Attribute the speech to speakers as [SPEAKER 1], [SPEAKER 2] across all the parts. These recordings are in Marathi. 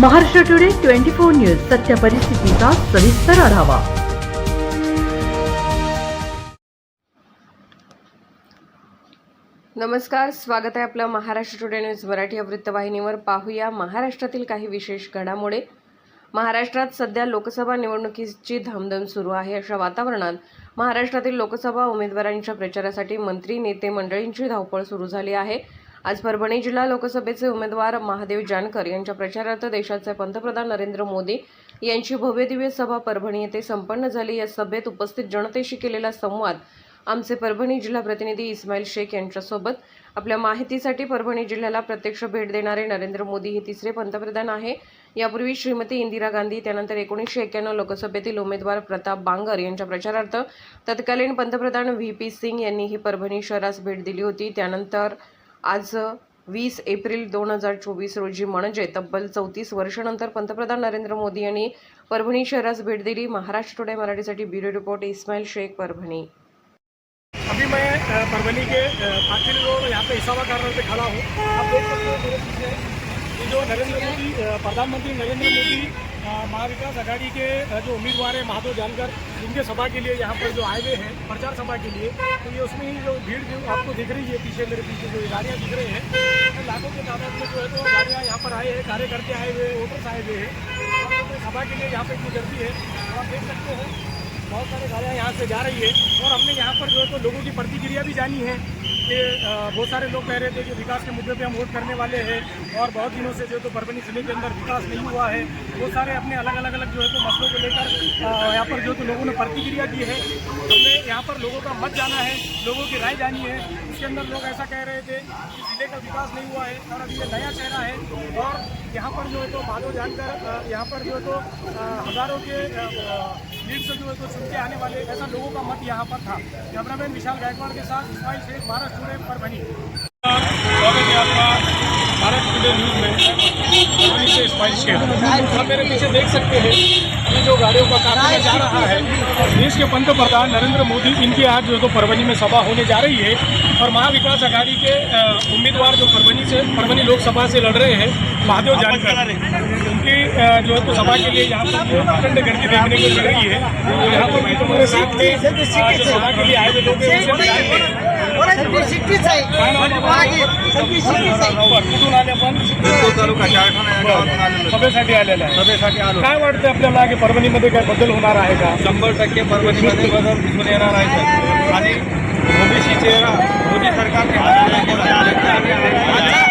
[SPEAKER 1] Maharashtra today twenty four news सत्य परिस्थितीचा सविस्तर आढावा.
[SPEAKER 2] नमस्कार स्वागत आहे आपलं महाराष्ट्र टुडे न्यूज मराठी या वृत्तवाहिनीवर. पाहूया महाराष्ट्रातील काही विशेष घडामोडी. महाराष्ट्रात सध्या लोकसभा निवडणुकीची धामधम सुरू आहे अशा वातावरणात महाराष्ट्रातील लोकसभा उमेदवारांच्या प्रचारासाठी मंत्री नेते मंडळींची धावपळ सुरू झाली आहे. आज परभणी जिल्हा लोकसभेचे उमेदवार महादेव जानकर यांच्या प्रचारार्थ देशाचे पंतप्रधान नरेंद्र मोदी यांची भव्यदिव्य सभा परभणी येथे संपन्न झाली. या सभेत उपस्थित जनतेशी केलेला संवाद आमचे परभणी जिल्हा प्रतिनिधी इस्माईल शेख यांच्यासोबत. आपल्या माहितीसाठी परभणी जिल्ह्याला प्रत्यक्ष भेट देणारे नरेंद्र मोदी हे तिसरे पंतप्रधान आहे. यापूर्वी श्रीमती इंदिरा गांधी त्यानंतर एकोणीसशे एक्क्याण्णव लोकसभेतील उमेदवार प्रताप बांगर यांच्या प्रचारार्थ. तत्कालीन पंतप्रधान व्ही पी सिंग यांनीही परभणी शहरास भेट दिली होती. त्यानंतर आज वीस एप्रिल दोन हजार चोवीस रोजी म्हणजे तब्बल चौतीस वर्षानंतर पंतप्रधान नरेंद्र मोदी यांनी परभणी शहरास भेट दिली. महाराष्ट्र टुडे मराठीसाठी ब्युरो रिपोर्ट इस्माईल शेख परभणी.
[SPEAKER 3] अभी मैं परभणी के अ, पाटिल रोड यहाँ पे हिसाबा कारण पे खड़ा हूँ। आप देख सकते हो जो नरेंद्र मोदी प्रधानमंत्री नरेंद्र मोदी महाविकास आघाड़ी के जो उम्मीदवार हैं माधव जानकर, इनके सभा के लिए यहाँ पर जो आए हुए हैं, प्रचार सभा के लिए तो ये उसमें ही जो भीड़ जो आपको दिख रही है पीछे, मेरे पीछे जो गाड़ियाँ दिख रहे हैं तो लाखों के तादाद में जो है तो गाड़ियाँ यहाँ पर आए हैं, कार्यकर्ते आए हुए वोटर्स आए हुए हैं। सभा के लिए यहाँ पर इतनी गर्दी है तो आप देख सकते हो बहुत सारी गाड़ियाँ यहाँ से जा रही है और हमने यहाँ पर जो है तो लोगों की प्रतिक्रिया भी जानी है कि बहुत सारे लोग कह रहे थे कि विकास के मुद्दे पे हम वोट करने वाले हैं और बहुत दिनों से जो है तो परभनी ज़िले के अंदर विकास नहीं हुआ है। बहुत सारे अपने अलग अलग अलग जो है तो मसलों को लेकर यहाँ पर जो है तो लोगों ने प्रतिक्रिया दी है। हमने यहाँ पर लोगों का मत जाना है, लोगों की राय जानी है। इसके अंदर लोग ऐसा कह रहे थे कि ज़िले का विकास नहीं हुआ है और अभी ये नया चेहरा है और यहाँ पर जो है तो माधव जानकर यहाँ पर जो है तो हज़ारों के डेढ़ सौ लीड को जो तो के आने वाले ऐसा लोगों का मत यहाँ पर था। कैमरामैन विशाल गायकवाड़ के साथ इस्माइल शेख महाराष्ट्र पर बनी। परभनी से आप मेरे पीछे देख सकते हैं ये जो गाड़ियों का काफिला जा रहा है, देश के पंतप्रधान नरेंद्र मोदी, इनकी आज जो है तो परभनी में सभा होने जा रही है। और महाविकास आघाड़ी के उम्मीदवार जो परभनी से परभनी लोकसभा से लड़ रहे हैं महादेव जानकर। उनकी जो है तो सभा के लिए यहाँ पर प्रचंड गर्दी देखने को मिल रही है। तो यहाँ पर भी तुम्हारे साथ में सभा के लिए आए हुए लोग हैं काय नाव आहे? बरं, कुठून आले आपण? सभेसाठी आलेला आहे.
[SPEAKER 4] सभेसाठी आलो.
[SPEAKER 3] काय वाटतं आपल्याला की परभणीमध्ये काय बदल होणार आहे का?
[SPEAKER 4] शंभर टक्के परभणीमध्ये बदल दिसून येणार आहे. आणि ओबीसी चेहरा मोदी सरकारने हाताळला केला.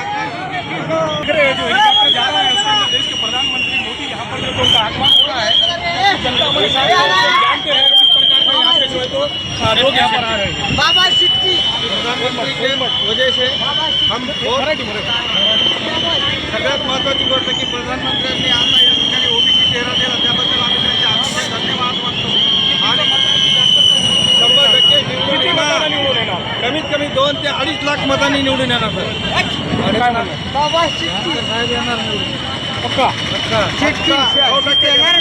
[SPEAKER 3] दिख रहे हैं जो हेलीकॉप्टर जा रहा है उसके अंदर देश के प्रधानमंत्री मोदी यहाँ पर जो है तो उनका आगमन हो रहा है जनता बड़ी सारी लोग जानते हैं किस प्रकार से यहाँ पे जो है तो आ, लोग यहाँ पर आ रहे हैं
[SPEAKER 5] बाबा शिट्टी
[SPEAKER 4] प्रधानमंत्री के वजह से हम सगळ्यात महत्त्वाची गोष्ट की प्रधानमंत्र्यांनी आम्हाला या ठिकाणी ओबीसी चेहरा दिला. त्याबद्दल आम्ही त्यांचे अतिशय धन्यवाद मानतो. आणि शंभर टक्के निवडून येणार. कमीत कमी दोन ते अडीच लाख मतांनी निवडून येणार सर.
[SPEAKER 5] बाबा
[SPEAKER 4] साहेब येणार निवडून.
[SPEAKER 3] पक्का.
[SPEAKER 5] शिट्टी
[SPEAKER 4] हो, टक्के येणार.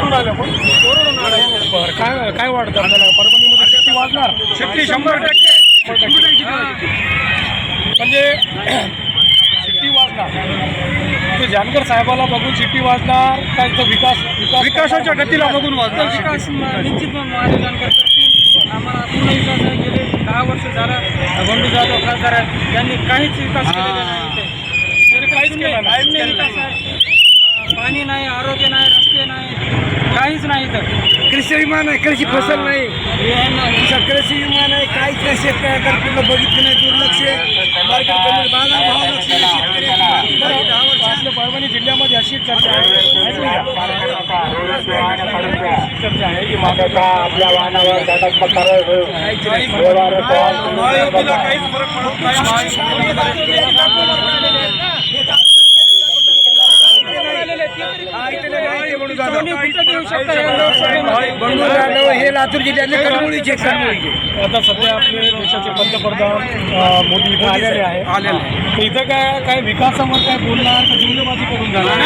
[SPEAKER 3] कुठून आले आपण? बरं काय काय वाटतं आपल्याला? परभणीमध्ये शक्ती वाजणार शक्ती शंभर टक्के. म्हणजे शिट्टी वाजणार ते जानकर साहेबाला बघून शिट्टी वाजणार काय तो विकास विकास विकासाच्या गतीला बघून वाजणार
[SPEAKER 6] विकास निश्चित आम्हाला पूर्ण विकास. गेले दहा वर्ष झाला बंडू जाधव खासदार आहेत. त्यांनी काहीच विकास केलेला नाही.
[SPEAKER 3] काहीच केलं नाही.
[SPEAKER 6] शून्य विकास आहे अं, पाणी नाही आरोग्य नाही रस्ते नाही काहीच नाही इथं.
[SPEAKER 5] कृषी विमान आहे कृषी फसल नाही. कृषी विमान आहे काहीच नाही शेतकऱ्याकडे बघितलं नाही दुर्लक्ष मार्केट कमी बाजार भाव लक्ष नाही शेतकऱ्याकडे.
[SPEAKER 3] बरं, दहा वर्ष आपल्या परभणी जिल्ह्यामध्ये अशी चर्चा आहे. अशी चर्चा आहे. की आपल्या वाहनावर
[SPEAKER 4] महायुतीला काहीच फरक पडत नाही
[SPEAKER 5] आहे बंडू जाधव हे लातूर जिल्ह्यातले कडमुळीचे
[SPEAKER 3] आता सध्या आपले देशाचे पंतप्रधान मोदी इथे आलेले आहे इथं काय काय विकासावर काय बोलणार का जुमलेबाजी करून जाणार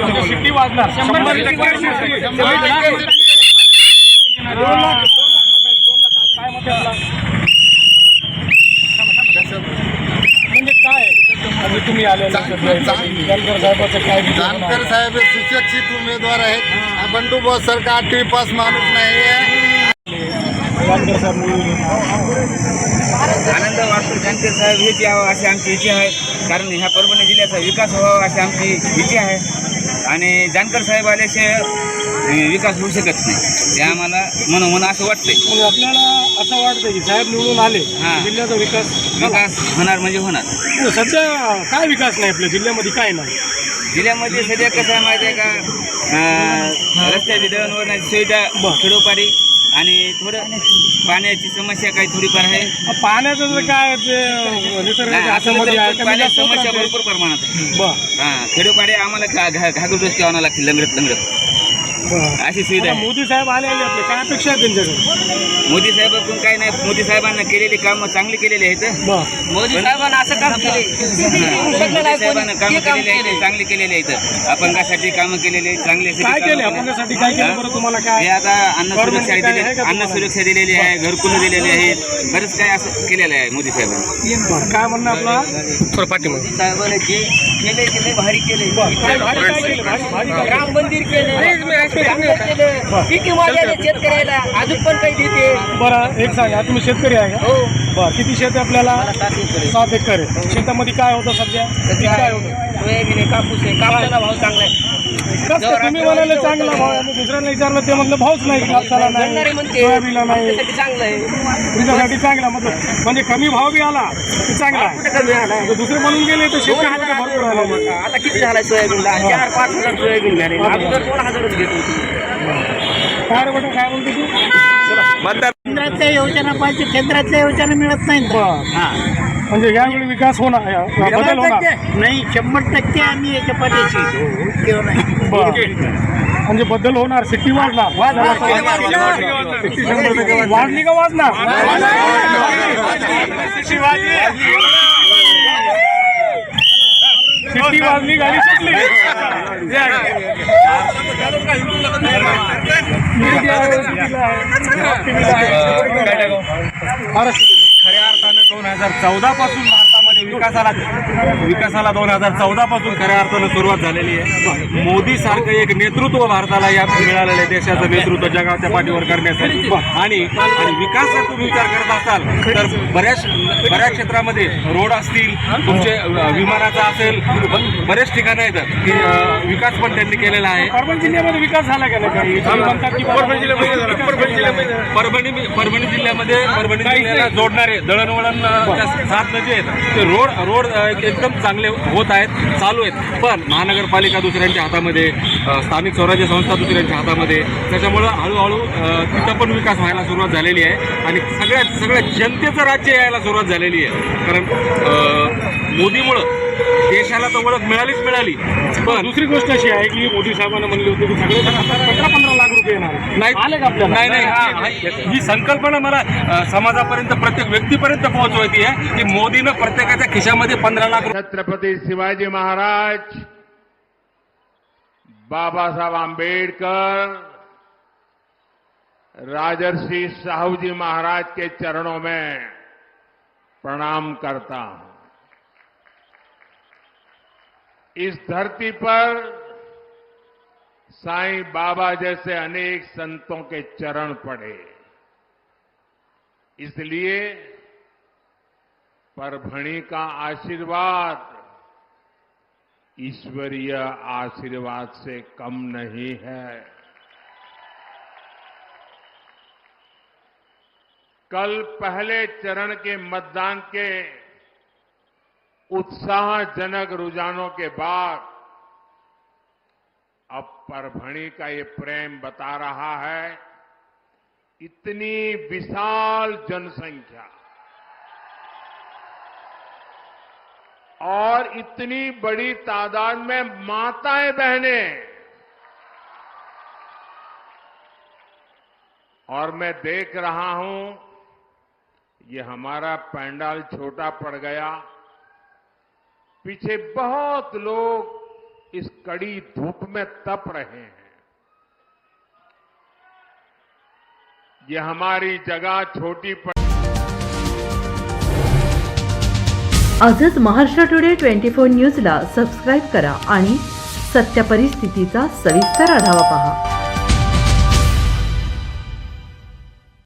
[SPEAKER 3] म्हणजे शिट्टी वाजणार
[SPEAKER 6] शंभर टक्के
[SPEAKER 3] टक्के
[SPEAKER 6] शिट्टी.
[SPEAKER 3] शंभर टक्के. दोन लाख काय मत आहे आपला? म्हणजे काय म्हणजे तुम्ही आलेले. जानकर साहेबाचं काय?
[SPEAKER 4] जानकर साहेब हे सुशिक्षित उमेदवार आहेत बंडू बॉस सारखा आठवी पास माणूस नाही आहे
[SPEAKER 3] जानकर साहेब
[SPEAKER 7] आनंद वाटतो जानकर साहेब हेच यावं अशी आमची इच्छा आहे कारण ह्या परभणी जिल्ह्याचा विकास व्हावा अशी आमची इच्छा आहे. आणि जानकर साहेब आल्याशिवाय विकास होऊ शकत नाही. ते आम्हाला मनोमन असं वाटतंय.
[SPEAKER 3] आपल्याला असं वाटतं की साहेब निवडून आले
[SPEAKER 7] हा.
[SPEAKER 3] जिल्ह्याचा विकास.
[SPEAKER 7] विकास होणार म्हणजे होणार.
[SPEAKER 3] पण सध्या काय विकास नाही आपल्या जिल्ह्यामध्ये काय नाही.
[SPEAKER 7] जिल्ह्यामध्ये सध्या कसं आहे माहिती आहे का? रस्त्याची दळणवळणाची सुविधा
[SPEAKER 3] बरं.
[SPEAKER 7] खेडोपाडी आणि थोडं पाण्याची समस्या काही थोडीफार आहे
[SPEAKER 3] पाण्याचं जर काय ते निसर्गाच्या
[SPEAKER 7] नाही, असं
[SPEAKER 3] हातामध्ये आहे,
[SPEAKER 7] तर
[SPEAKER 3] कमी
[SPEAKER 7] पाण्याची
[SPEAKER 3] जास्त
[SPEAKER 7] समस्या. भरपूर प्रमाणात आहे
[SPEAKER 3] बरं,
[SPEAKER 7] हां खेडोपाडी आम्हाला घा घा घागून रस्ते आणावं लागतील लंगडत लंगडत. अशी सुविधा आहे.
[SPEAKER 3] मोदी साहेब आलेले आपले. काय अपेक्षा आहे त्यांच्याकडे?
[SPEAKER 7] मोदी साहेबांकडून काही नाही. मोदी साहेबांना केलेली कामं चांगली केलेली आहेत. मोदी साहेबांना असं काम केले. साहेबांना कामं केलेली आहेत चांगली केलेली आहेत. अपंगासाठी कामं केलेली आहेत चांगली
[SPEAKER 3] काय काय
[SPEAKER 7] हे?
[SPEAKER 3] काय
[SPEAKER 7] आता अन्न सुरक्षा
[SPEAKER 3] काय
[SPEAKER 7] दिली
[SPEAKER 3] आहे का
[SPEAKER 7] अन्न? सुरक्षा दिलेली आहे घरकुल दिलेली आहेत बरंच काय असं केलेलं आहे मोदी साहेबांनी.
[SPEAKER 3] बरं, काय म्हणणं आपला?
[SPEAKER 7] मोदी साहेबांनी जे केले केले भारी केले.
[SPEAKER 3] काय भारी काय केलं? भारी- भारी काय केलं?
[SPEAKER 7] राम मंदिर केलं. किती विमा शेतकऱ्याला अजून पण काही देते
[SPEAKER 3] बरं एक सांगा तुम्ही शेतकरी आहे का?
[SPEAKER 7] हो.
[SPEAKER 3] बरं किती शेत आहे आपल्याला? सात एकर आहे. शेतामध्ये काय होतं सध्या? पीक काय होतं?
[SPEAKER 7] सोयाबीन आहे कापूस आहे. कापसाला भाव चांगला आहे.
[SPEAKER 3] कसं काय तुम्ही म्हणाले चांगला भाव आहे. आणि दुसऱ्याला विचारलं ते म्हटलं भावच नाही कापसाला नाही. सोयाबीनला नाही.
[SPEAKER 7] आमच्यासाठी चांगलं आहे.
[SPEAKER 3] तुमच्यासाठी चांगला मतलब म्हणजे कमी भाव बी आला की चांगला आहे.
[SPEAKER 7] कुठे कमी आला?
[SPEAKER 3] तर दुसरे म्हणून गेले तर
[SPEAKER 7] दोन
[SPEAKER 3] शेतकरी
[SPEAKER 7] हजार
[SPEAKER 3] भरपूर आले
[SPEAKER 7] आता किती झालाय सोयाबीनला? चार पाच हजार सोयाबीन झाले. अगोदर दोन हजारच घेत होती.
[SPEAKER 3] काय रे बेटा काय म्हणते तू?
[SPEAKER 8] केंद्रातल्या योजना पाहिजे केंद्रातल्या योजना मिळत नाही
[SPEAKER 3] बरं. म्हणजे यावेळी विकास होणार बदल होणार.
[SPEAKER 8] नाही शंभर टक्के आम्ही याच्या पाठीशी आहे. किंवा नाही
[SPEAKER 3] बरं. म्हणजे बदल होणार सिटी वाढणार. वाढली का वाढणार? सिटी वाजली गाडी सुटली.
[SPEAKER 9] खऱ्या अर्थानं दोन हजार चौदा पासून भारतामध्ये विकासाला विकासाला दोन हजार चौदा पासून खऱ्या अर्थानं सुरुवात झालेली आहे. मोदी सारखं एक नेतृत्व भारताला या मिळालेलं आहे देशाचं नेतृत्व जगाच्या पाठीवर करण्यासाठी. आणि आणि विकास जर तुम्ही विचार करत असाल तर बऱ्याच बऱ्याच क्षेत्रामध्ये रोड असतील तुमचे विमानाचा असेल बरेच ठिकाणं आहेत की विकास पण त्यांनी केलेला आहे.
[SPEAKER 3] परभणी जिल्ह्यामध्ये विकास झाला का नाही
[SPEAKER 9] परभणी. परभणी जिल्ह्यामध्ये परभणी जिल्ह्याला जोडणारे दळणवळण साधनं जे आहेत. ते रोड रोड एकदम चांगले होत आहेत चालू आहेत. पण महानगरपालिका दुसऱ्यांच्या हातामध्ये स्थानिक स्वराज्य संस्था दुसऱ्यांच्या हातामध्ये त्याच्यामुळं हळूहळू तिथं पण विकास व्हायला सुरुवात झालेली आहे. आणि सगळ्या सगळ्या जनतेचं राज्य यायला सुरुवात झालेली आहे. कारण मोदीमुळं देशाला तर ओळख मिळालीच मिळाली. पण
[SPEAKER 3] दुसरी गोष्ट अशी आहे की मोदी साहेबांना म्हणले होते की सगळे जण आता पंधरा पंधरा लाख रुपये येणार
[SPEAKER 9] नाही.
[SPEAKER 3] आले का आपल्याला?
[SPEAKER 9] नाही नाही. हा- संकल्पना मला अ, समाजापर्यंत प्रत्येक व्यक्तीपर्यंत पोहोचवायची आहे की मोदीनं प्रत्येकाच्या खिशामध्ये पंधरा लाख
[SPEAKER 10] छत्रपती शिवाजी महाराज बाबा साहब आंबेडकर राजर्षि साहू जी महाराज के चरणों में प्रणाम करता हूं। इस धरती पर साईं बाबा जैसे अनेक संतों के चरण पड़े। इसलिए परभणी का आशीर्वाद ईश्वरीय आशीर्वाद से कम नहीं है। कल पहले चरण के मतदान के उत्साहजनक रुझानों के बाद अब परभणी का ये प्रेम बता रहा है, इतनी विशाल जनसंख्या और इतनी बड़ी तादाद में माताएँ बहनें और मैं देख रहा हूँ, ये हमारा पंडाल छोटा पड़ गया। पीछे बहुत लोग इस कड़ी धूप में तप रहे हैं। ये हमारी जगह छोटी पड़
[SPEAKER 1] आजच महाराष्ट्र टुडे ट्वेंटी फोर न्यूजला सबस्क्राईब करा आणि सत्य परिस्थितीचा सविस्तर आढावा पहा.